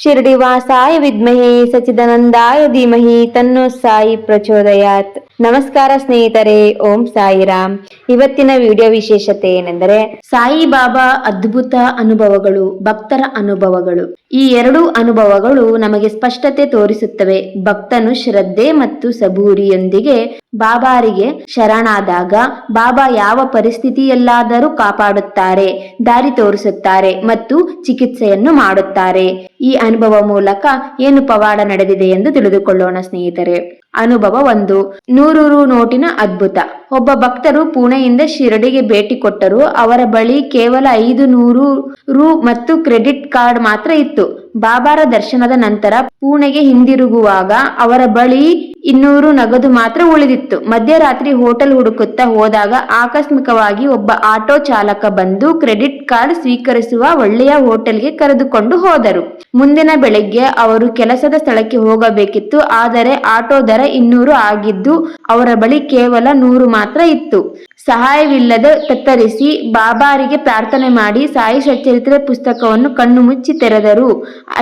ಶಿರಡಿವಾಸಾಯ ವಿದ್ಮಹಿ ಸಚಿದಾನಂದಾಯ ಧೀಮಹಿ ತನ್ನೋ ಸಾಯಿ ಪ್ರಚೋದಯಾತ್. ನಮಸ್ಕಾರ ಸ್ನೇಹಿತರೆ, ಓಂ ಸಾಯಿರಾಮ್. ಇವತ್ತಿನ ವಿಡಿಯೋ ವಿಶೇಷತೆ ಏನೆಂದರೆ, ಸಾಯಿಬಾಬಾ ಅದ್ಭುತ ಅನುಭವಗಳು, ಭಕ್ತರ ಅನುಭವಗಳು. ಈ ಎರಡು ಅನುಭವಗಳು ನಮಗೆ ಸ್ಪಷ್ಟತೆ ತೋರಿಸುತ್ತವೆ. ಭಕ್ತನು ಶ್ರದ್ಧೆ ಮತ್ತು ಸಬೂರಿಯೊಂದಿಗೆ ಬಾಬಾರಿಗೆ ಶರಣಾದಾಗ ಬಾಬಾ ಯಾವ ಪರಿಸ್ಥಿತಿಯಲ್ಲಾದರೂ ಕಾಪಾಡುತ್ತಾರೆ, ದಾರಿ ತೋರಿಸುತ್ತಾರೆ ಮತ್ತು ಚಿಕಿತ್ಸೆಯನ್ನು ಮಾಡುತ್ತಾರೆ. ಈ ಅನುಭವ ಮೂಲಕ ಏನು ಪವಾಡ ನಡೆದಿದೆ ಎಂದು ತಿಳಿದುಕೊಳ್ಳೋಣ ಸ್ನೇಹಿತರೆ. ಅನುಭವ ಒಂದು. ನೂರು ರು ನೋಟಿನ ಅದ್ಭುತ. ಒಬ್ಬ ಭಕ್ತರು ಪುಣೆಯಿಂದ ಶಿರಡಿಗೆ ಭೇಟಿ ಕೊಟ್ಟರು ಅವರ ಬಳಿ ಕೇವಲ ಐದು ನೂರು ರು ಮತ್ತು ಕ್ರೆಡಿಟ್ ಕಾರ್ಡ್ ಮಾತ್ರ ಇತ್ತು. ಬಾಬಾರ ದರ್ಶನದ ನಂತರ ಪುಣೆಗೆ ಹಿಂದಿರುಗುವಾಗ ಅವರ ಬಳಿ ಇನ್ನೂರು ನಗದು ಮಾತ್ರ ಉಳಿದಿತ್ತು. ಮಧ್ಯರಾತ್ರಿ ಹೋಟೆಲ್ ಹುಡುಕುತ್ತಾ ಹೋದಾಗ ಆಕಸ್ಮಿಕವಾಗಿ ಒಬ್ಬ ಆಟೋ ಚಾಲಕ ಬಂದು ಕ್ರೆಡಿಟ್ ಕಾರ್ಡ್ ಸ್ವೀಕರಿಸುವ ಒಳ್ಳೆಯ ಹೋಟೆಲ್ಗೆ ಕರೆದುಕೊಂಡು ಹೋದರು. ಮುಂದಿನ ಬೆಳಗ್ಗೆ ಅವರು ಕೆಲಸದ ಸ್ಥಳಕ್ಕೆ ಹೋಗಬೇಕಿತ್ತು. ಆದರೆ ಆಟೋ ದರ ಇನ್ನೂರು ಆಗಿದ್ದು, ಅವರ ಬಳಿ ಕೇವಲ ನೂರು ಮಾತ್ರ ಇತ್ತು. ಸಹಾಯವಿಲ್ಲದೆ ತತ್ತರಿಸಿ ಬಾಬಾರಿಗೆ ಪ್ರಾರ್ಥನೆ ಮಾಡಿ ಸಾಯಿ ಸಚ್ಚರಿತ್ರೆ ಪುಸ್ತಕವನ್ನು ಕಣ್ಣು ಮುಚ್ಚಿ ತೆರೆದರು.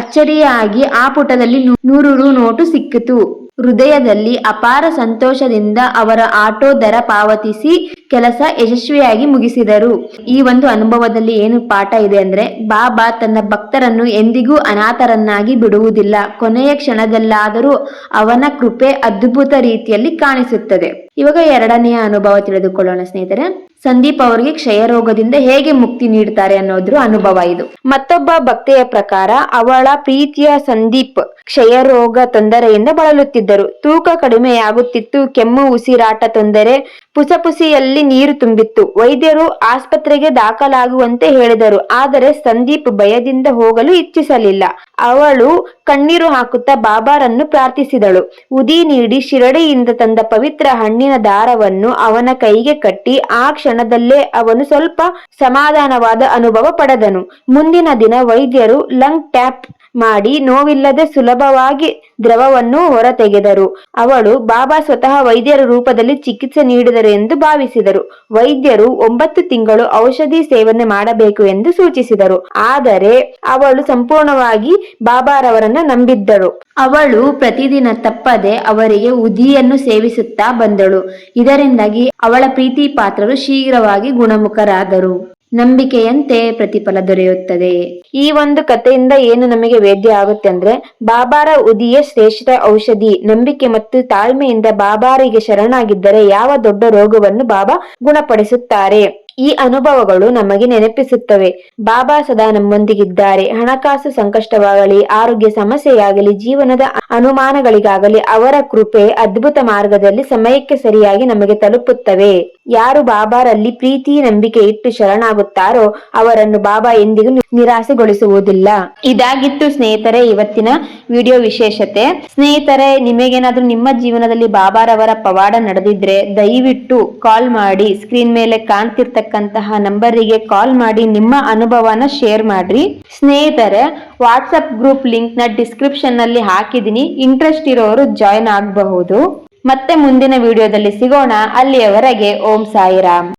ಅಚ್ಚರಿಯಾಗಿ ಆ ಪುಟದಲ್ಲಿ ನೂರು ರು ನೋಟು ಸಿಕ್ಕಿತು. ಹೃದಯದಲ್ಲಿ ಅಪಾರ ಸಂತೋಷದಿಂದ ಅವರ ಆಟೋ ದರ ಪಾವತಿಸಿ ಕೆಲಸ ಯಶಸ್ವಿಯಾಗಿ ಮುಗಿಸಿದರು. ಈ ಒಂದು ಅನುಭವದಲ್ಲಿ ಏನು ಪಾಠ ಇದೆ ಅಂದ್ರೆ, ಬಾಬಾ ತನ್ನ ಭಕ್ತರನ್ನು ಎಂದಿಗೂ ಅನಾಥರನ್ನಾಗಿ ಬಿಡುವುದಿಲ್ಲ. ಕೊನೆಯ ಕ್ಷಣದಲ್ಲಾದರೂ ಅವನ ಕೃಪೆ ಅದ್ಭುತ ರೀತಿಯಲ್ಲಿ ಕಾಣಿಸುತ್ತದೆ. ಇವಾಗ ಎರಡನೆಯ ಅನುಭವ ತಿಳಿದುಕೊಳ್ಳೋಣ ಸ್ನೇಹಿತರೆ. ಸಂದೀಪ್ ಅವರಿಗೆ ಕ್ಷಯ ರೋಗದಿಂದ ಹೇಗೆ ಮುಕ್ತಿ ನೀಡುತ್ತಾರೆ ಅನ್ನೋದ್ರ ಅನುಭವ ಇದು. ಮತ್ತೊಬ್ಬ ಭಕ್ತೆಯ ಪ್ರಕಾರ ಅವಳ ಪ್ರೀತಿಯ ಸಂದೀಪ್ ಕ್ಷಯ ರೋಗ ತೊಂದರೆಯಿಂದ ಬಳಲುತ್ತಿದ್ದರು. ತೂಕ ಕಡಿಮೆಯಾಗುತ್ತಿತ್ತು, ಕೆಮ್ಮು, ಉಸಿರಾಟ ತೊಂದರೆ, ಪುಸಪುಸಿಯಲ್ಲಿ ನೀರು ತುಂಬಿತ್ತು. ವೈದ್ಯರು ಆಸ್ಪತ್ರೆಗೆ ದಾಖಲಾಗುವಂತೆ ಹೇಳಿದರು, ಆದರೆ ಸಂದೀಪ್ ಭಯದಿಂದ ಹೋಗಲು ಇಚ್ಛಿಸಲಿಲ್ಲ. ಅವಳು ಕಣ್ಣೀರು ಹಾಕುತ್ತಾ ಬಾಬಾರನ್ನು ಪ್ರಾರ್ಥಿಸಿದಳು. ಉದಿ ನೀಡಿ ಶಿರಡಿಯಿಂದ ತಂದ ಪವಿತ್ರ ಹಣ್ಣಿನ ದಾರವನ್ನು ಅವನ ಕೈಗೆ ಕಟ್ಟಿ ಆ ಕ್ಷಣದಲ್ಲೇ ಅವನು ಸ್ವಲ್ಪ ಸಮಾಧಾನವಾದ ಅನುಭವ ಪಡೆದನು. ಮುಂದಿನ ದಿನ ವೈದ್ಯರು ಲಂಗ್ ಟ್ಯಾಪ್ ಮಾಡಿ ನೋವಿಲ್ಲದೆ ಸುಲಭವಾಗಿ ದ್ರವವನ್ನು ಹೊರತೆಗೆದರು. ಅವಳು ಬಾಬಾ ಸ್ವತಃ ವೈದ್ಯರ ರೂಪದಲ್ಲಿ ಚಿಕಿತ್ಸೆ ನೀಡಿದರು ಎಂದು ಭಾವಿಸಿದರು. ವೈದ್ಯರು ಒಂಬತ್ತು ತಿಂಗಳು ಔಷಧಿ ಸೇವನೆ ಮಾಡಬೇಕು ಎಂದು ಸೂಚಿಸಿದರು. ಆದರೆ ಅವಳು ಸಂಪೂರ್ಣವಾಗಿ ಬಾಬಾರವರನ್ನ ನಂಬಿದ್ದಳು ಅವಳು ಪ್ರತಿದಿನ ತಪ್ಪದೆ ಅವರಿಗೆ ಉದಿಯನ್ನು ಸೇವಿಸುತ್ತಾ ಬಂದಳು. ಇದರಿಂದಾಗಿ ಅವಳ ಪ್ರೀತಿ ಪಾತ್ರರು ಶೀಘ್ರವಾಗಿ ಗುಣಮುಖರಾದರು. ನಂಬಿಕೆಯಂತೆ ಪ್ರತಿಫಲ ದೊರೆಯುತ್ತದೆ. ಈ ಒಂದು ಕಥೆಯಿಂದ ಏನು ನಮಗೆ ವೇದ್ಯ ಆಗುತ್ತೆ ಅಂದ್ರೆ, ಬಾಬಾರ ಉದಿಯ ಶ್ರೇಷ್ಠ ಔಷಧಿ, ನಂಬಿಕೆ ಮತ್ತು ತಾಳ್ಮೆಯಿಂದ ಬಾಬಾರಿಗೆ ಶರಣಾಗಿದ್ದರೆ ಯಾವ ದೊಡ್ಡ ರೋಗವನ್ನು ಬಾಬಾ ಗುಣಪಡಿಸುತ್ತಾರೆ? ಈ ಅನುಭವಗಳು ನಮಗೆ ನೆನಪಿಸುತ್ತವೆ. ಬಾಬಾ ಸದಾ ನಮ್ಮೊಂದಿಗಿದ್ದಾರೆ. ಹಣಕಾಸು ಸಂಕಷ್ಟವಾಗಲಿ, ಆರೋಗ್ಯ ಸಮಸ್ಯೆಯಾಗಲಿ, ಜೀವನದ ಅನುಮಾನಗಳಿಗಾಗಲಿ ಅವರ ಕೃಪೆ ಅದ್ಭುತ ಮಾರ್ಗದಲ್ಲಿ ಸಮಯಕ್ಕೆ ಸರಿಯಾಗಿ ನಮಗೆ ತಲುಪುತ್ತವೆ. ಯಾರು ಬಾಬಾರಲ್ಲಿ ಪ್ರೀತಿ, ನಂಬಿಕೆ ಇಟ್ಟು ಶರಣಾಗುತ್ತಾರೋ ಅವರನ್ನು ಬಾಬಾ ಎಂದಿಗೂ ನಿರಾಸೆಗೊಳಿಸುವುದಿಲ್ಲ. ಇದಾಗಿತ್ತು ಸ್ನೇಹಿತರೆ ಇವತ್ತಿನ ವಿಡಿಯೋ ವಿಶೇಷತೆ. ಸ್ನೇಹಿತರೆ, ನಿಮಗೇನಾದ್ರೂ ನಿಮ್ಮ ಜೀವನದಲ್ಲಿ ಬಾಬಾರವರ ಪವಾಡ ನಡೆದಿದ್ರೆ ದಯವಿಟ್ಟು ಕಾಲ್ ಮಾಡಿ, ಸ್ಕ್ರೀನ್ ಮೇಲೆ ಕಾಣ್ತಿರ್ತಕ್ಕಂತಹ ನಂಬರಿಗೆ ಕಾಲ್ ಮಾಡಿ, ನಿಮ್ಮ ಅನುಭವನ ಶೇರ್ ಮಾಡ್ರಿ. ಸ್ನೇಹಿತರೆ, ವಾಟ್ಸಪ್ ಗ್ರೂಪ್ ಲಿಂಕ್ನ ಡಿಸ್ಕ್ರಿಪ್ಷನ್ನಲ್ಲಿ ಹಾಕಿದೀನಿ ಇಂಟ್ರೆಸ್ಟ್ ಇರೋರು ಜಾಯಿನ್ ಆಗಬಹುದು. ಮತ್ತೆ ಮುಂದಿನ ವಿಡಿಯೋದಲ್ಲಿ ಸಿಗೋಣ ಅಲ್ಲಿಯವರೆಗೆ ಓಂ ಸಾಯಿರಾಮ್.